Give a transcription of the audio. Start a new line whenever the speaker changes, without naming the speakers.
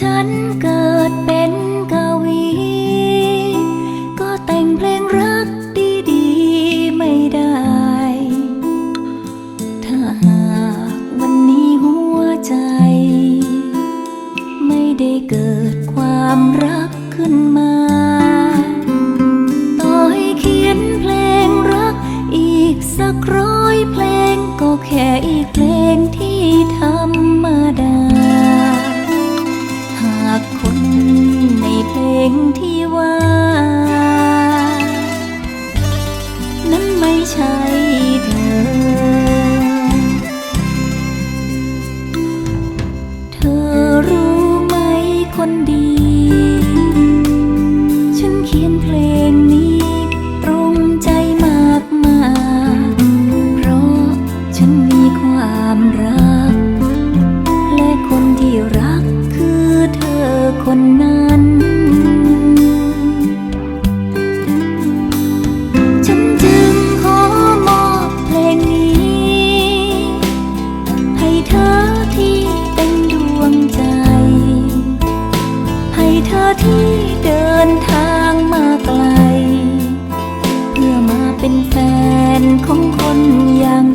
ฉันเกิดเป็นกวี ก็แต่งเพลงรักดีๆไม่ได้ ถ้าหากวันนี้หัวใจ ไม่ได้เกิดความรักขึ้นมา ช่เธอรู้ไหมคนดี ฉันเขียนเพลงนี้ตรงใจมากมายเพราะฉันมีความรัก และคนที่รักคือเธอคนนั้น ของคนอย่าง